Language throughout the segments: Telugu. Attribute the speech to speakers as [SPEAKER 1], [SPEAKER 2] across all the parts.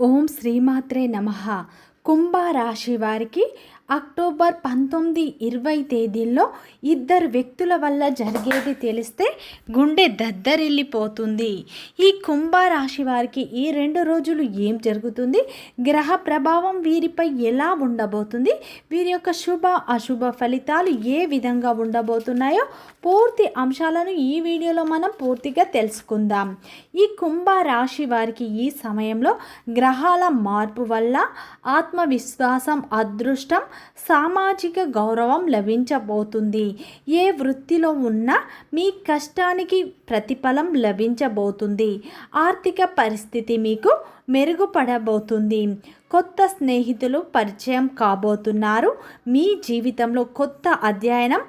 [SPEAKER 1] ఓం శ్రీమాత్రే నమ. కుంభరాశి వారికి అక్టోబర్ పంతొమ్మిది ఇరవై తేదీల్లో ఇద్దరు వ్యక్తుల వల్ల జరిగేది తెలిస్తే గుండె దద్దరిల్లిపోతుంది. ఈ కుంభరాశి వారికి ఈ రెండు రోజులు ఏం జరుగుతుంది? గ్రహ ప్రభావం వీరిపై ఎలా ఉండబోతుంది? వీరి యొక్క శుభ అశుభ ఫలితాలు ఏ విధంగా ఉండబోతున్నాయో పూర్తి అంశాలను ఈ వీడియోలో మనం పూర్తిగా తెలుసుకుందాం. ఈ కుంభరాశి వారికి ఈ సమయంలో గ్రహాల మార్పు వల్ల ఆత్మవిశ్వాసం అదృష్టం సామాజిక గౌరవం లభించబోతుంది. ఏ వృత్తిలో ఉన్నా మీ కష్టానికి ప్రతిఫలం లభించబోతుంది. ఆర్థిక పరిస్థితి మీకు మెరుగుపడబోతుంది. కొత్త స్నేహితులు పరిచయం కాబోతున్నారు. మీ జీవితంలో కొత్త అధ్యయనం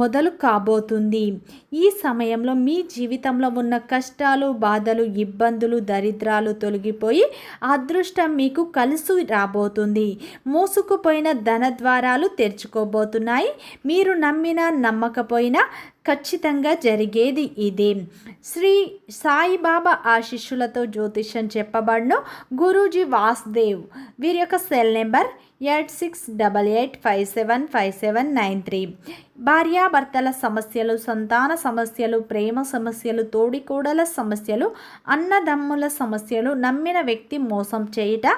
[SPEAKER 1] మొదలు కాబోతుంది. ఈ సమయంలో మీ జీవితంలో ఉన్న కష్టాలు బాధలు ఇబ్బందులు దరిద్రాలు తొలగిపోయి అదృష్టం మీకు కలిసి రాబోతుంది. మూసుకుపోయిన ధన ద్వారాలు తెరుచుకోబోతున్నాయి. మీరు నమ్మిన నమ్మకపోయినా ఖచ్చితంగా జరిగేది ఇదే. శ్రీ సాయిబాబా ఆశిష్యులతో జ్యోతిష్యం చెప్పబడును గురూజీ వాసుదేవ్ వీరి యొక్క cell number eight six double eight five seven five seven nine three. భార్యాభర్తల సమస్యలు సంతాన సమస్యలు ప్రేమ సమస్యలు తోడికోడల సమస్యలు అన్నదమ్ముల సమస్యలు నమ్మిన వ్యక్తి మోసం చేయుట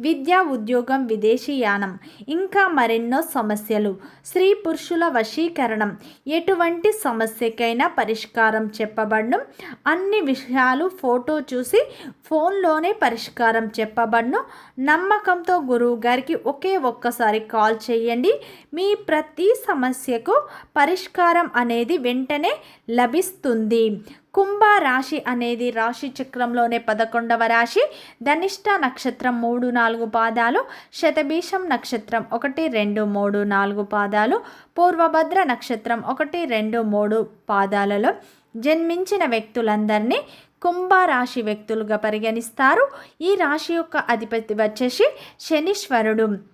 [SPEAKER 1] విద్యా ఉద్యోగం విదేశీయానం ఇంకా మరెన్నో సమస్యలు. స్త్రీ పురుషుల వశీకరణం. ఎటువంటి సమస్యకైనా పరిష్కారం చెప్పబడను. అన్ని విషయాలు ఫోటో చూసి ఫోన్లోనే పరిష్కారం చెప్పబడను. నమ్మకంతో గురువు గారికి ఒకే ఒక్కసారి కాల్ చేయండి. మీ ప్రతి సమస్యకు పరిష్కారం అనేది వెంటనే లభిస్తుంది. కుంభ రాశి అనేది రాశి చక్రంలోనే పదకొండవ రాశి. ధనిష్ట నక్షత్రం మూడు నాలుగు పాదాలు శతభీషం నక్షత్రం ఒకటి రెండు మూడు నాలుగు పాదాలు పూర్వభద్ర నక్షత్రం ఒకటి రెండు మూడు పాదాలలో జన్మించిన వ్యక్తులందరినీ కుంభరాశి వ్యక్తులుగా పరిగణిస్తారు. ఈ రాశి యొక్క అధిపతి వచ్చేసి శనీశ్వరుడు.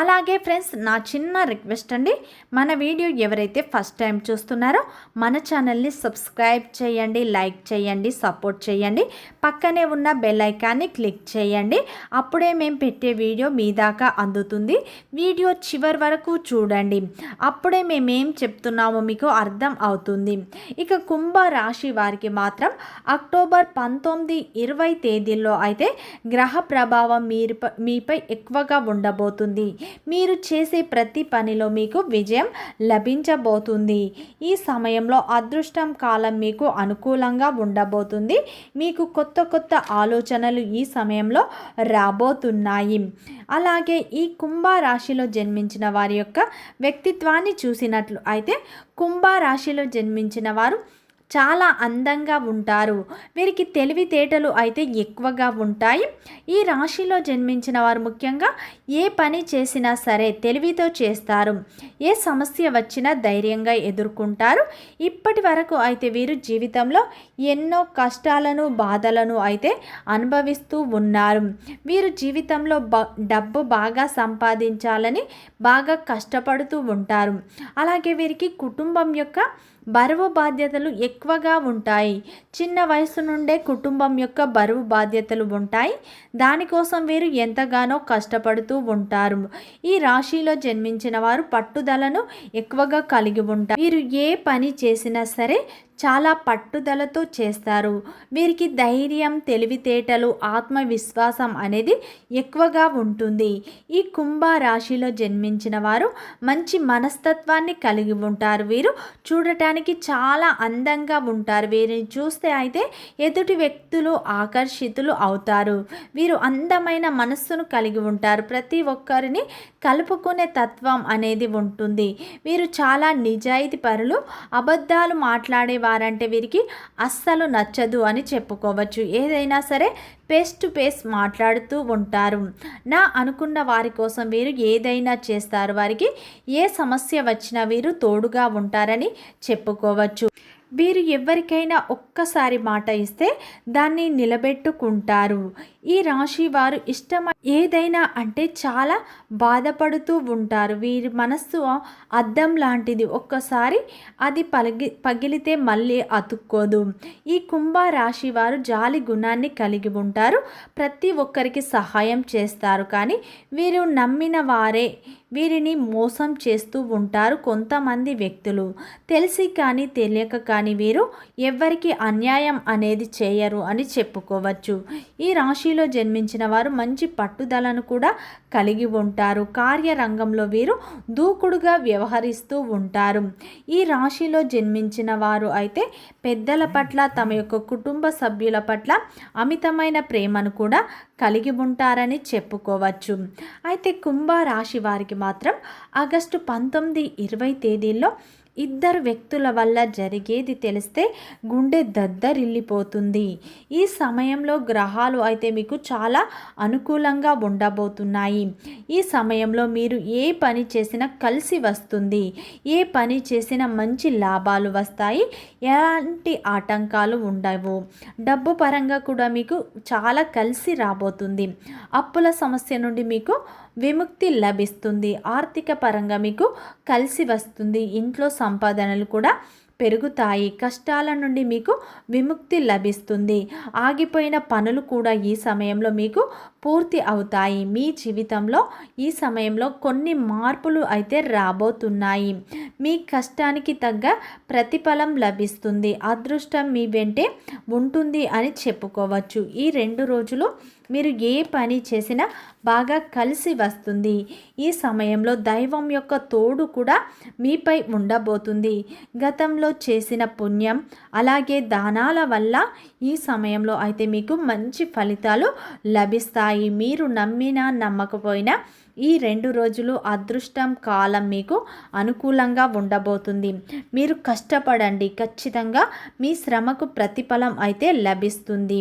[SPEAKER 1] అలాగే ఫ్రెండ్స్ నా చిన్న రిక్వెస్ట్ అండి. మన వీడియో ఎవరైతే ఫస్ట్ టైం చూస్తున్నారో మన ఛానల్ని సబ్స్క్రైబ్ చేయండి లైక్ చేయండి సపోర్ట్ చేయండి. పక్కనే ఉన్న బెల్ ఐకాన్ని క్లిక్ చేయండి. అప్పుడే మేము పెట్టే వీడియో మీ దాకా అందుతుంది. వీడియో చివరి వరకు చూడండి. అప్పుడే మేమేం చెప్తున్నామో మీకు అర్థం అవుతుంది. ఇక కుంభ రాశి వారికి మాత్రం అక్టోబర్ పంతొమ్మిది ఇరవై తేదీల్లో అయితే గ్రహ ప్రభావం మీరు మీపై ఎక్కువగా ఉండబోతుంది. మీరు చేసే ప్రతి పనిలో మీకు విజయం లభించబోతుంది. ఈ సమయంలో అదృష్టం కాలం మీకు అనుకూలంగా ఉండబోతుంది. మీకు కొత్త కొత్త ఆలోచనలు ఈ సమయంలో రాబోతున్నాయి. అలాగే ఈ కుంభ రాశిలో జన్మించిన వారి యొక్క వ్యక్తిత్వాన్ని చూసినట్లు అయితే కుంభ రాశిలో జన్మించిన వారు చాలా అందంగా ఉంటారు. వీరికి తెలివితేటలు అయితే ఎక్కువగా ఉంటాయి. ఈ రాశిలో జన్మించిన వారు ముఖ్యంగా ఏ పని చేసినా సరే తెలివితో చేస్తారు. ఏ సమస్య వచ్చినా ధైర్యంగా ఎదుర్కొంటారు. ఇప్పటి వరకు అయితే వీరు జీవితంలో ఎన్నో కష్టాలను బాధలను అయితే అనుభవిస్తూ ఉన్నారు. వీరు జీవితంలో బ డబ్బు బాగా సంపాదించాలని బాగా కష్టపడుతూ ఉంటారు. అలాగే వీరికి కుటుంబం యొక్క బరువు బాధ్యతలు ఎక్కువగా ఉంటాయి. చిన్న వయసు నుండే కుటుంబం యొక్క బరువు బాధ్యతలు ఉంటాయి. దానికోసం వీరు ఎంతగానో కష్టపడుతూ ఉంటారు. ఈ రాశిలో జన్మించిన వారు పట్టుదలను ఎక్కువగా కలిగి ఉంటారు. వీరు ఏ పని చేసినా సరే చాలా పట్టుదలతో చేస్తారు. వీరికి ధైర్యం తెలివితేటలు ఆత్మవిశ్వాసం అనేది ఎక్కువగా ఉంటుంది. ఈ కుంభ రాశిలో జన్మించిన వారు మంచి మనస్తత్వాన్ని కలిగి ఉంటారు. వీరు చూడటానికి చాలా అందంగా ఉంటారు. వీరిని చూస్తే అయితే ఎదుటి వ్యక్తులు ఆకర్షితులు అవుతారు. వీరు అందమైన మనస్సును కలిగి ఉంటారు. ప్రతి ఒక్కరిని కలుపుకునే తత్వం అనేది ఉంటుంది. వీరు చాలా నిజాయితీ పరులు అబద్ధాలు మాట్లాడేవారంటే వీరికి అస్సలు నచ్చదు అని చెప్పుకోవచ్చు. ఏదైనా సరే ఫేస్ టు ఫేస్ మాట్లాడుతూ ఉంటారు. నా అనుకున్న వారి కోసం వీరు ఏదైనా చేస్తారు. వారికి ఏ సమస్య వచ్చినా వీరు తోడుగా ఉంటారని చెప్పుకోవచ్చు. వీరు ఎవరికైనా ఒక్కసారి మాట ఇస్తే దాన్ని నిలబెట్టుకుంటారు. ఈ రాశి వారు ఇష్టం ఏదైనా అంటే చాలా బాధపడుతూ ఉంటారు. వీరి మనస్సు అద్దం లాంటిది. ఒక్కసారి అది పలిగి పగిలితే మళ్ళీ అతుక్కోదు. ఈ కుంభ రాశి వారు జాలి గుణాన్ని కలిగి ఉంటారు ఉంటారు. ప్రతి ఒక్కరికి సహాయం చేస్తారు. కానీ వీరు నమ్మిన వారే వీరిని మోసం చేస్తూ ఉంటారు కొంతమంది వ్యక్తులు. తెలిసి కానీ తెలియక కానీ వీరు ఎవ్వరికి అన్యాయం అనేది చేయరు అని చెప్పుకోవచ్చు. ఈ రాశిలో జన్మించిన వారు మంచి పట్టుదలను కూడా కలిగి ఉంటారు. కార్యరంగంలో వీరు దూకుడుగా వ్యవహరిస్తూ ఉంటారు. ఈ రాశిలో జన్మించిన వారు అయితే పెద్దల పట్ల తమ యొక్క కుటుంబ సభ్యుల పట్ల అమితమైన ప్రేమను కూడా కలిగి ఉంటారని చెప్పుకోవచ్చు. అయితే కుంభ రాశి వారికి మాత్రం ఆగస్టు పంతొమ్మిది ఇరవై తేదీల్లో ఇద్దరు వ్యక్తుల వల్ల జరిగేది తెలిస్తే గుండె దద్దరిల్లిపోతుంది. ఈ సమయంలో గ్రహాలు అయితే మీకు చాలా అనుకూలంగా ఉండబోతున్నాయి. ఈ సమయంలో మీరు ఏ పని చేసినా కలిసి వస్తుంది. ఏ పని చేసినా మంచి లాభాలు వస్తాయి. ఎలాంటి ఆటంకాలు ఉండవు. డబ్బు పరంగా కూడా మీకు చాలా కలిసి రాబోతుంది. అప్పుల సమస్య నుండి మీకు విముక్తి లభిస్తుంది. ఆర్థిక పరంగా మీకు కలిసి వస్తుంది. ఇంట్లో సంపాదనలు కూడా పెరుగుతాయి. కష్టాల నుండి మీకు విముక్తి లభిస్తుంది. ఆగిపోయిన పనులు కూడా ఈ సమయంలో మీకు పూర్తి అవుతాయి. మీ జీవితంలో ఈ సమయంలో కొన్ని మార్పులు అయితే రాబోతున్నాయి. మీ కష్టానికి తగ్గ ప్రతిఫలం లభిస్తుంది. అదృష్టం మీ వెంటే ఉంటుంది అని చెప్పుకోవచ్చు. ఈ రెండు రోజులు మీరు ఏ పని చేసినా బాగా కలిసి వస్తుంది. ఈ సమయంలో దైవం యొక్క తోడు కూడా మీపై ఉండబోతుంది. గతంలో చేసిన పుణ్యం అలాగే దానాల వల్ల ఈ సమయంలో అయితే మీకు మంచి ఫలితాలు లభిస్తాయి. మీరు నమ్మినా నమ్మకపోయినా ఈ రెండు రోజులు అదృష్టం కాలం మీకు అనుకూలంగా ఉండబోతుంది. మీరు కష్టపడండి. ఖచ్చితంగా మీ శ్రమకు ప్రతిఫలం అయితే లభిస్తుంది.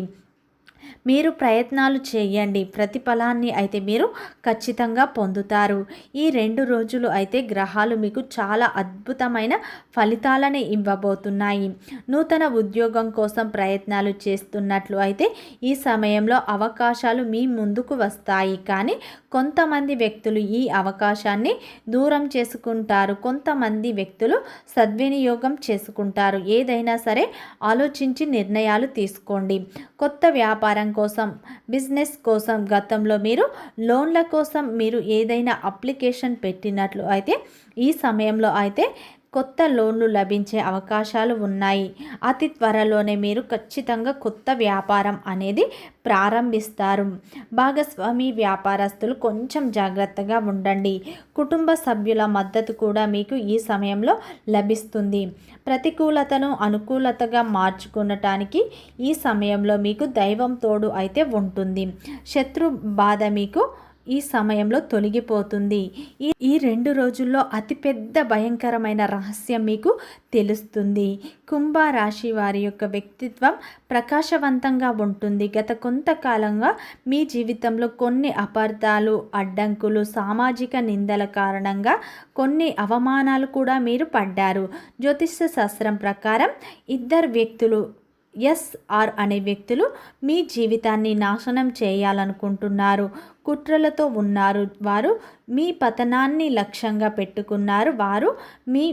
[SPEAKER 1] మీరు ప్రయత్నాలు చేయండి. ప్రతిఫలాన్ని అయితే మీరు ఖచ్చితంగా పొందుతారు. ఈ రెండు రోజులు అయితే గ్రహాలు మీకు చాలా అద్భుతమైన ఫలితాలని ఇవ్వబోతున్నాయి. నూతన ఉద్యోగం కోసం ప్రయత్నాలు చేస్తున్నట్లు అయితే ఈ సమయంలో అవకాశాలు మీ ముందుకు వస్తాయి. కానీ కొంతమంది వ్యక్తులు ఈ అవకాశాన్ని దూరం చేసుకుంటారు. కొంతమంది వ్యక్తులు సద్వినియోగం చేసుకుంటారు. ఏదైనా సరే ఆలోచించి నిర్ణయాలు తీసుకోండి. కొత్త వ్యాపార కోసం బిజినెస్ కోసం గతంలో మీరు లోన్ల కోసం మీరు ఏదైనా అప్లికేషన్ పెట్టినట్లు అయితే ఈ సమయంలో అయితే కొత్త లోన్లు లభించే అవకాశాలు ఉన్నాయి. అతి త్వరలోనే మీరు ఖచ్చితంగా కొత్త వ్యాపారం అనేది ప్రారంభిస్తారు. భాగస్వామి వ్యాపారస్తులు కొంచెం జాగ్రత్తగా ఉండండి. కుటుంబ సభ్యుల మద్దతు కూడా మీకు ఈ సమయంలో లభిస్తుంది. ప్రతికూలతను అనుకూలతగా మార్చుకునటానికి ఈ సమయంలో మీకు దైవం తోడు అయితే ఉంటుంది. శత్రు బాధ మీకు ఈ సమయంలో తొలగిపోతుంది. ఈ ఈ రెండు రోజుల్లో అతిపెద్ద భయంకరమైన రహస్యం మీకు తెలుస్తుంది. కుంభరాశి వారి యొక్క వ్యక్తిత్వం ప్రకాశవంతంగా ఉంటుంది. గత కొంతకాలంగా మీ జీవితంలో కొన్ని అపార్థాలు అడ్డంకులు సామాజిక నిందల కారణంగా కొన్ని అవమానాలు కూడా మీరు పడ్డారు. జ్యోతిష్య శాస్త్రం ప్రకారం ఇద్దరు వ్యక్తులు ఎస్ఆర్ అనే వ్యక్తులు మీ జీవితాన్ని నాశనం చేయాలనుకుంటున్నారు. కుట్రలతో ఉన్నారు వారు మీ పతనాన్ని లక్ష్యంగా పెట్టుకున్నారు వారు మీ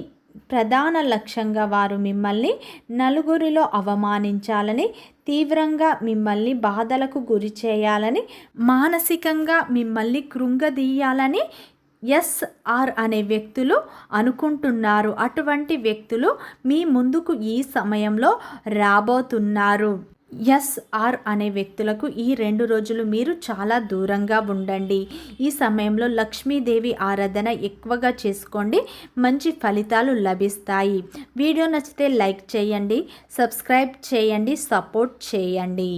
[SPEAKER 1] ప్రధాన లక్ష్యంగా వారు మిమ్మల్ని నలుగురిలో అవమానించాలని తీవ్రంగా మిమ్మల్ని బాధలకు గురి చేయాలని మానసికంగా మిమ్మల్ని కృంగదీయాలని ఎస్ఆర్ అనే వ్యక్తులు అనుకుంటున్నారు. అటువంటి వ్యక్తులు మీ ముందుకు ఈ సమయంలో రాబోతున్నారు. ఎస్ఆర్ అనే వ్యక్తులకు ఈ రెండు రోజులు మీరు చాలా దూరంగా ఉండండి. ఈ సమయంలో లక్ష్మీదేవి ఆరాధన ఎక్కువగా చేసుకోండి. మంచి ఫలితాలు లభిస్తాయి. వీడియో నచ్చితే లైక్ చేయండి సబ్స్క్రైబ్ చేయండి సపోర్ట్ చేయండి.